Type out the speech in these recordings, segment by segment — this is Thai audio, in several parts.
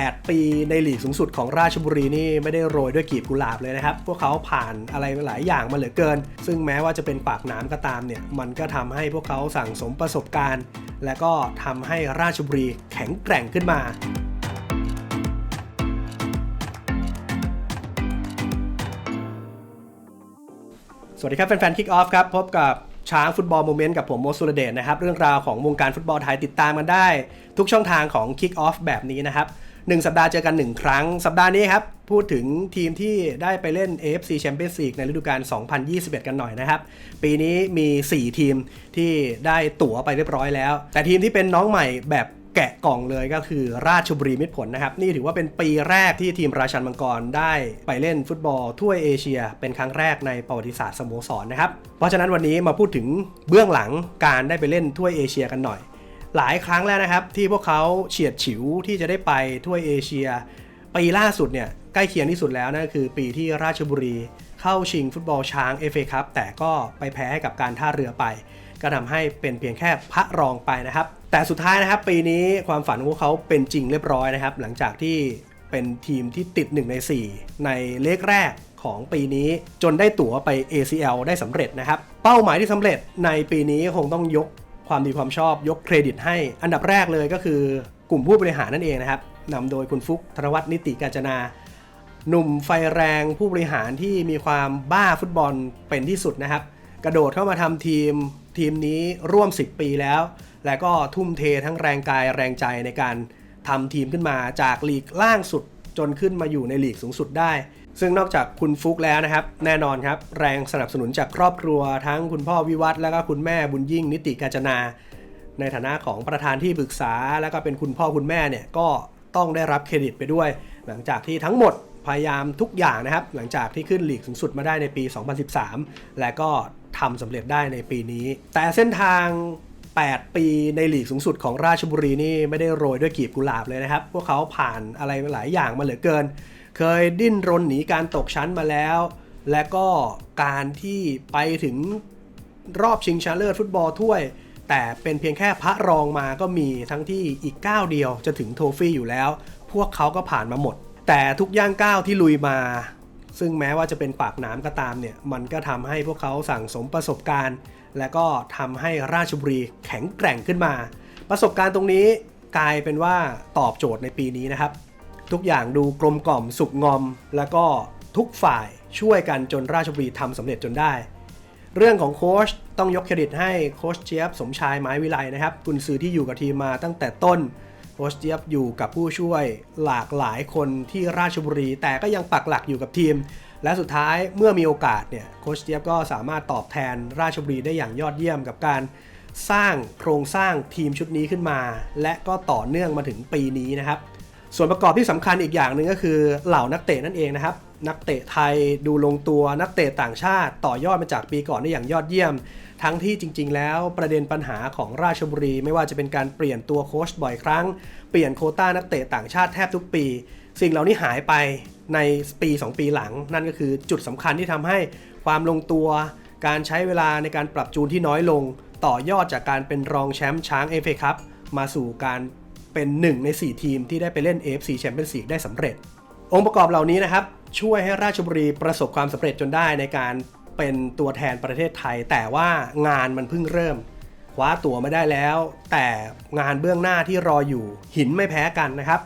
8 ปีในหลีกสูงสุดของราชบุรีนี่ไม่ได้โรยด้วยกีบกุหลาบเลยนะครับ พวกเขาผ่านอะไรหลายอย่างมาเหลือเกิน ซึ่งแม้ว่าจะเป็นปากน้ำก็ตามเนี่ยมันก็ทำให้พวกเขาสั่งสมประสบการณ์ และก็ทำให้ราชบุรีแข็งแกร่งขึ้นมาสวัสดีครับ แฟนๆ Kick Off ครับ พบกับช้างฟุตบอลโมเมนต์กับผมโมสุรเดชนะครับ เรื่องราวของวงการฟุตบอลไทยติดตามกันได้ ทุกช่องทางของ Kick Off แบบนี้นะครับ 1 สัปดาห์เจอกัน 1 ครั้ง สัปดาห์นี้ครับ พูดถึงทีมที่ได้ไปเล่น AFC Champions League ในฤดูกาล 2021 กันหน่อยนะครับ ปีนี้มี 4 ทีมที่ได้ตั๋วไปเรียบร้อยแล้ว แต่ทีมที่เป็นน้องใหม่แบบแกะกล่องเลยก็คือราชบุรีมิตรผลนะครับ นี่ถือว่าเป็นปีแรกที่ทีมราชันมังกรได้ไปเล่นฟุตบอลถ้วยเอเชีย เป็นครั้งแรกในประวัติศาสตร์สโมสรนะครับ เพราะฉะนั้นวันนี้มาพูดถึงเบื้องหลังการได้ไปเล่นถ้วยเอเชียกันหน่อย หลายครั้งแล้วนะครับ ที่พวกเขาเฉียดฉิวที่จะได้ไปถ้วยเอเชีย ปีล่าสุดเนี่ยใกล้เคียงที่สุดแล้วนั่นคือปีที่ราชบุรีเข้าชิงฟุตบอลช้างเอฟเอคัพแต่ก็ไปแพ้ให้กับการท่าเรือไป ก็ทำให้เป็นเพียงแค่พระรองไปนะครับ แต่สุดท้ายนะครับ ปีนี้ความฝันของพวกเขาเป็นจริงเรียบร้อยนะครับ หลังจากที่เป็นทีมที่ติด 1 ใน 4 ในเลขแรกของปีนี้จนได้ตั๋วไป ACL ได้สำเร็จนะครับ เป้าหมายที่สำเร็จในปีนี้คงต้องยก ความดีความชอบยกเครดิตให้ อันดับแรกเลยก็คือกลุ่มผู้บริหารนั่นเองนะครับนำโดยคุณฟุกธนวัฒน์นิติกาญจนา หนุ่มไฟแรงผู้บริหารที่มีความบ้าฟุตบอลเป็นที่สุดนะครับ กระโดดเข้ามาทำทีมทีมนี้ร่วม 10 ปีแล้ว และก็ทุ่มเททั้งแรงกายแรงใจในการทำทีมขึ้นมาจากลีกล่างสุดจนขึ้นมาอยู่ในลีกสูงสุดได้ ซึ่งนอกจากคุณฟุกแล้วนะครับ แน่นอนครับ แรงสนับสนุนจากครอบครัวทั้งคุณพ่อวิวัฒน์และก็คุณแม่บุญยิ่งนิติกาจนา ในฐานะของประธานที่ปรึกษา แล้วก็เป็นคุณพ่อคุณแม่เนี่ยก็ต้องได้รับเครดิตไปด้วย หลังจากที่ทั้งหมดพยายามทุกอย่างนะครับ หลังจากที่ขึ้นลีกสูงสุดมาได้ในปี 2013 และก็ทำสำเร็จได้ในปีนี้ แต่เส้นทาง 8 ปีในหลีกสูงสุดของราชบุรีนี่ไม่ได้โรยด้วยกีบกุหลาบเลยนะครับ พวกเขาผ่านอะไรหลายอย่างมาเหลือเกิน เคยดิ้นรนหนีการตกชั้นมาแล้ว และก็การที่ไปถึงรอบชิงชนะเลิศฟุตบอลถ้วย แต่เป็นเพียงแค่พระรองมาก็มีทั้งที่อีกก้าวเดียวจะถึงโทฟี่อยู่แล้ว พวกเขาก็ผ่านมาหมด แต่ทุกย่างก้าวที่ลุยมา ซึ่งแม้ว่าจะเป็นปากน้ำก็ตามเนี่ย มันก็ทำให้พวกเขาสั่งสมประสบการณ์ และก็ทำให้ราชบุรีแข็งแกร่งขึ้นมา ประสบการณ์ตรงนี้กลายเป็นว่าตอบโจทย์ในปีนี้นะครับ ทุกอย่างดูกลมกล่อมสุกงอม แล้วก็ทุกฝ่ายช่วยกันจนราชบุรีทำสำเร็จจนได้ เรื่องของโค้ชต้องยกเครดิตให้โค้ชเจี๊ยบสมชายไม้วิไลนะครับกุนซือที่อยู่กับทีมมาตั้งแต่ต้นโค้ชเจี๊ยบอยู่กับผู้ช่วยหลากหลายคนที่ราชบุรี แต่ก็ยังปักหลักอยู่กับทีม และสุดท้ายเมื่อมีโอกาสเนี่ยโค้ชเจี๊ยบก็สามารถตอบแทนราชบุรีได้อย่างยอดเยี่ยมกับการสร้างโครงสร้างทีมชุดนี้ขึ้นมา และก็ต่อเนื่องมาถึงปีนี้นะครับ ส่วนประกอบที่สำคัญอีกอย่างหนึ่งก็คือเหล่านักเตะนั่นเองนะครับ นักเตะไทยดูลงตัวนักเตะต่างชาติต่อยอดมาจากปีก่อนได้อย่างยอดเยี่ยม ทั้งที่จริง ๆ แล้วประเด็นปัญหาของราชบุรี ไม่ว่าจะเป็นการเปลี่ยนตัวโค้ชบ่อยครั้ง เปลี่ยนโคต้านักเตะต่างชาติแทบทุกปี สิ่งเหล่านี้หายไปในปี 2 ปีหลัง นั่นก็คือจุดสำคัญที่ทำให้ความลงตัวการใช้เวลาในการปรับจูนที่น้อยลง ต่อยอดจากการเป็นรองแชมป์ช้างเอฟเอคัพมาสู่การ เป็นหนึ่งใน 4 ทีมที่ได้ไปเล่น AFC Champions League ได้สำเร็จ องค์ประกอบเหล่านี้นะครับช่วยให้ราชบุรีประสบความสำเร็จจนได้ในการเป็นตัวแทนประเทศไทย แต่ว่างานมันเพิ่งเริ่มคว้าตั๋วไม่ได้แล้ว แต่งานเบื้องหน้าที่รออยู่หินไม่แพ้กันนะครับ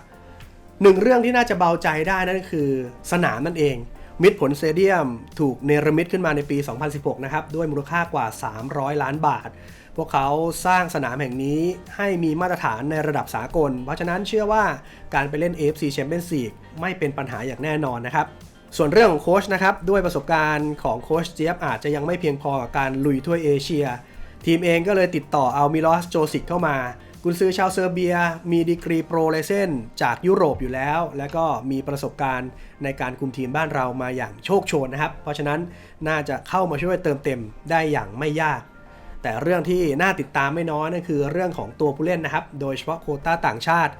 หนึ่งเรื่องที่น่าจะเบาใจได้นั่นคือสนามนั่นเอง มิดผลเตเดียมถูกเนรมิตขึ้นมาในปี 2016 นะครับ ด้วยมูลค่ากว่า 300 ล้านบาท พวกเขาสร้างสนามแห่งนี้ให้มีมาตรฐานในระดับสากล เพราะฉะนั้นเชื่อว่าการไปเล่น AFC Champions League ไม่เป็นปัญหาอย่างแน่นอนนะครับ ส่วนเรื่องของโค้ชนะครับ ด้วยประสบการณ์ของโค้ชเจี๊ยบอาจจะยังไม่เพียงพอกับการลุยถ้วยเอเชีย ทีมเองก็เลยติดต่อเอามิลอสโจซิกเข้ามา กุนซือชาวเซอร์เบียมีดีกรีโปรเลเซนจากยุโรปอยู่แล้ว และก็มีประสบการณ์ในการคุมทีมบ้านเรามาอย่างโชคโชนนะครับ เพราะฉะนั้นน่าจะเข้ามาช่วยเติมเต็มได้อย่างไม่ยาก แต่เรื่องที่น่าติดตามไม่น้อยนั่นคือเรื่องของตัวผู้เล่นนะครับ โดยเฉพาะโคต้าต่างชาติ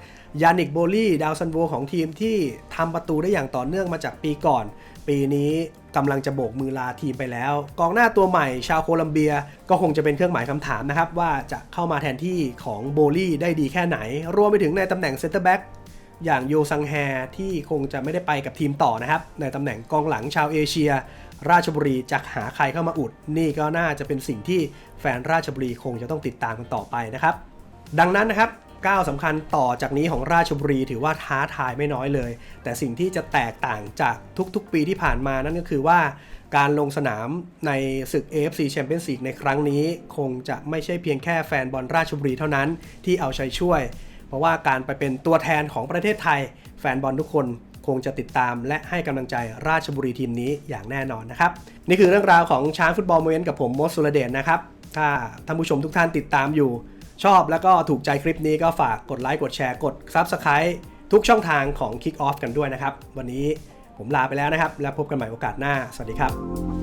ยานิกโบลี่ดาวซันโวของทีมที่ทำประตูได้อย่างต่อเนื่องมาจากปีก่อน ปีนี้กำลังจะโบกมือลาทีมไปแล้ว กองหน้าตัวใหม่ชาวโคลัมเบียก็คงจะเป็นเครื่องหมายคำถามนะครับ ว่าจะเข้ามาแทนที่ของโบลี่ได้ดีแค่ไหน รวมไปถึงในตำแหน่งเซนเตอร์แบ็กอย่างโยซังแฮที่คงจะไม่ได้ไปกับทีมต่อนะครับ ในตำแหน่งกองหลังชาวเอเชีย ราชบุรีจะหาใครเข้ามาอุด นี่ก็น่าจะเป็นสิ่งที่แฟนราชบุรีคงจะต้องติดตามกันต่อไปนะครับ ดังนั้นนะครับ ก้าวสำคัญต่อจากนี้ของราชบุรีถือว่าท้าทายไม่น้อยเลย แต่สิ่งที่จะแตกต่างจากทุกๆ ปีที่ผ่านมานั่นก็คือว่าการลงสนามในศึก AFC Champions League ในครั้งนี้ คงจะไม่ใช่เพียงแค่แฟนบอลราชบุรีเท่านั้นที่เอาใจช่วย เพราะว่าการไปเป็นตัวแทนของประเทศไทย แฟนบอลทุกคนคงจะติดตามและให้กำลังใจราชบุรีทีมนี้อย่างแน่นอนนะครับ นี่คือเรื่องราวของช้างฟุตบอลโมเมนต์กับผมมดสุรเดชนะครับถ้าท่านผู้ชมทุกท่านติดตามอยู่ ชอบแล้วก็ถูกใจคลิปนี้ก็ฝากกดไลค์กดแชร์กด Subscribe ทุกช่องทางของ Kick Off กันด้วยนะครับ วันนี้ผมลาไปแล้วนะครับ แล้วพบกันใหม่โอกาสหน้า สวัสดีครับ